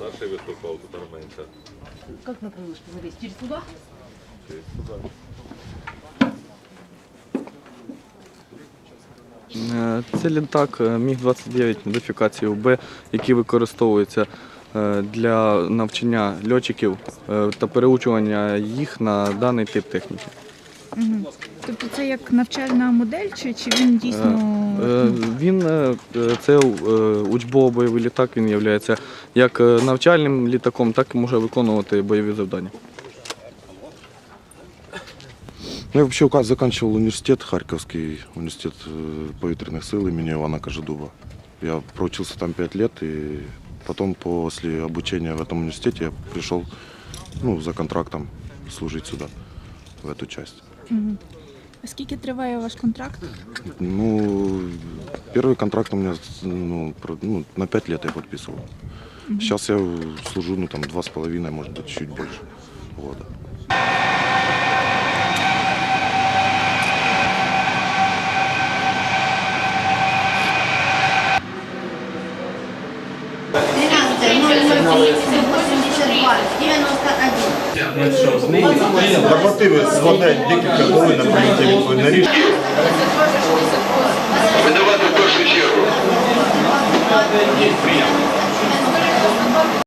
Старший виступав, тут менше. Как на крылышко залезть? Через туда? Через туди. Е, Це літак е, Міг-29 модифікації УБ, який використовується е, для навчання льотчиків е, та переучування їх на даний тип техніки. Мгм. Тобто це як навчальна модель, чи, чи він дійсно Е, Він е, е, це е, учбово-бойовий літак, він є як е, навчальним літаком, так і може виконувати бойові завдання. Ну, я вообще ука- заканчивал университет, Харьковский университет э, повітряных сил имени Ивана Кожедуба. Я проучился там пять лет, и потом после обучения в этом университете я пришел ну, за контрактом служить сюда, в эту часть. Мгм. А скільки триває ваш контракт? Ну, первый контракт у меня ну, про- ну, на пять лет я подписывал. Сейчас я служу, ну, там, два с половиной, может быть, чуть больше года. Нормативи складають декілька хвилин на прийняття відповідне рішення. Видавати в першу чергу.